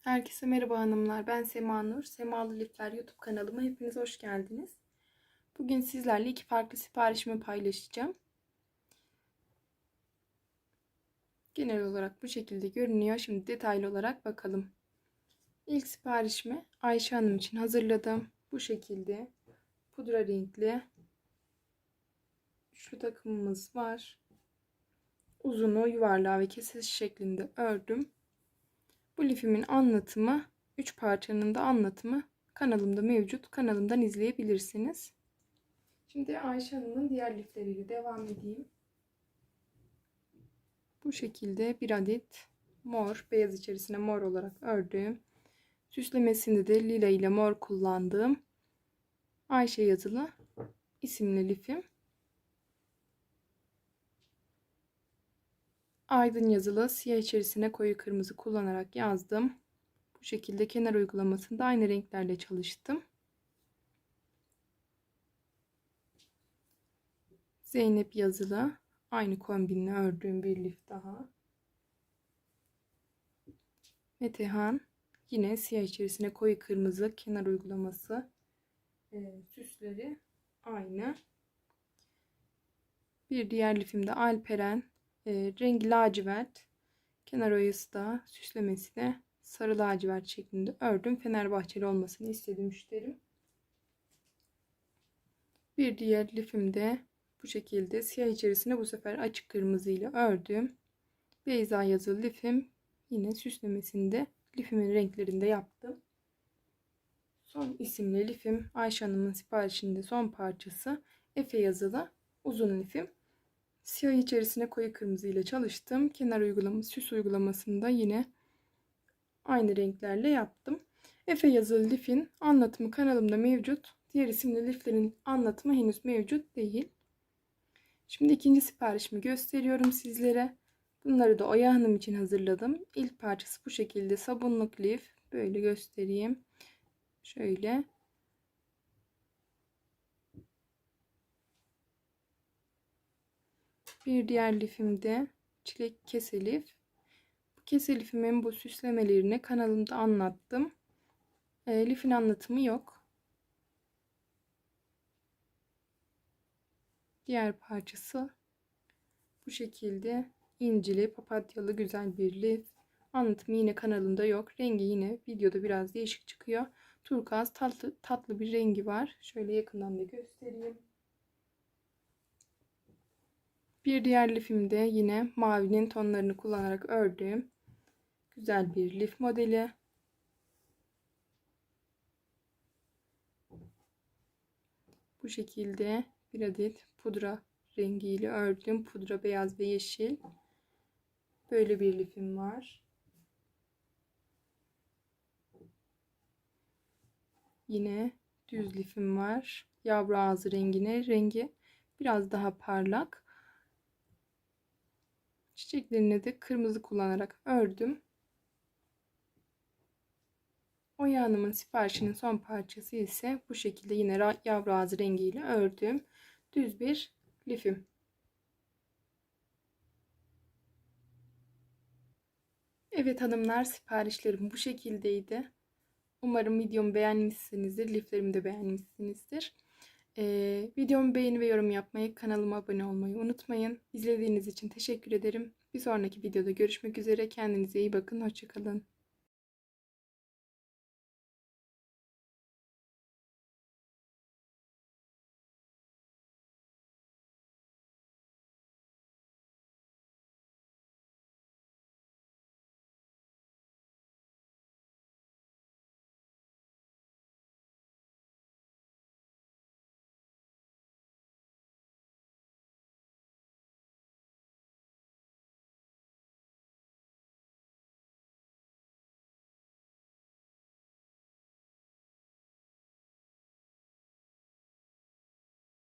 Herkese merhaba hanımlar. Ben Sema Nur. Semalı Lifler YouTube kanalıma hepiniz hoş geldiniz. Bugün sizlerle iki farklı siparişimi paylaşacağım. Genel olarak bu şekilde görünüyor. Şimdi detaylı olarak bakalım. İlk siparişimi Ayşe Hanım için hazırladım. Bu şekilde pudra renkli şu takımımız var. Uzunu yuvarlağı ve kesesi şeklinde ördüm. Bu lifimin anlatımı, 3 parçanın da anlatımı kanalımda mevcut. Kanalımdan izleyebilirsiniz. Şimdi Ayşe Hanım'ın diğer lifleriyle devam edeyim. Bu şekilde bir adet mor, beyaz içerisine mor olarak ördüğüm, süslemesinde de lila ile mor kullandığım Ayşe yazılı isimli lifim. Aydın yazılı siyah içerisine koyu kırmızı kullanarak yazdım. Bu şekilde kenar uygulamasında aynı renklerle çalıştım. Zeynep yazılı aynı kombinle ördüğüm bir lif daha. Metehan yine siyah içerisine koyu kırmızı kenar uygulaması e, süsleri aynı. Bir diğer lifimde Alperen e, rengi lacivert. Kenar oyası da süslemesi de sarı lacivert şeklinde ördüm. Fenerbahçeli olmasını istedim müşterim. Bir diğer lifimde bu şekilde siyah içerisine bu sefer açık kırmızı ile ördüm. Beyza yazılı lifim yine süslemesinde lifimin renklerinde yaptım. Son isimli lifim Ayşe Hanım'ın siparişinde son parçası Efe yazılı uzun lifim. Siyah içerisine koyu kırmızı ile çalıştım. Kenar uygulaması, süs uygulamasında yine aynı renklerle yaptım. Efe yazılı lifin anlatımı kanalımda mevcut. Diğer isimli liflerin anlatımı henüz mevcut değil. Şimdi ikinci siparişimi gösteriyorum sizlere. Bunları da Oya Hanım için hazırladım. İlk parçası bu şekilde sabunluk lif. Böyle göstereyim. Şöyle Bir diğer lifimde çilek kese lif. Bu kese lifimin bu süslemelerini kanalımda anlattım. E, lifin anlatımı yok. Diğer parçası bu şekilde incili papatyalı güzel bir lif. Anlatımı yine kanalımda yok. Rengi yine videoda biraz değişik çıkıyor. Turkuaz tatlı, tatlı bir rengi var. Şöyle yakından da göstereyim. Bir diğer lifimde yine mavinin tonlarını kullanarak ördüğüm güzel bir lif modeli. Bu şekilde bir adet pudra rengiyle ördüm. Pudra beyaz ve yeşil. Böyle bir lifim var. Yine düz lifim var. Yavru ağzı rengine. Rengi biraz daha parlak. Çiçeklerini de kırmızı kullanarak ördüm. Oya Hanım'ın siparişinin son parçası ise bu şekilde yine yavru ağzı rengiyle ördüm. Düz bir lifim. Evet hanımlar siparişlerim bu şekildeydi. Umarım videomu beğenmişsinizdir. Liflerimi de beğenmişsinizdir. Ee, videomu beğeni ve yorum yapmayı, kanalıma abone olmayı unutmayın. İzlediğiniz için teşekkür ederim. Bir sonraki videoda görüşmek üzere. Kendinize iyi bakın. Hoşçakalın.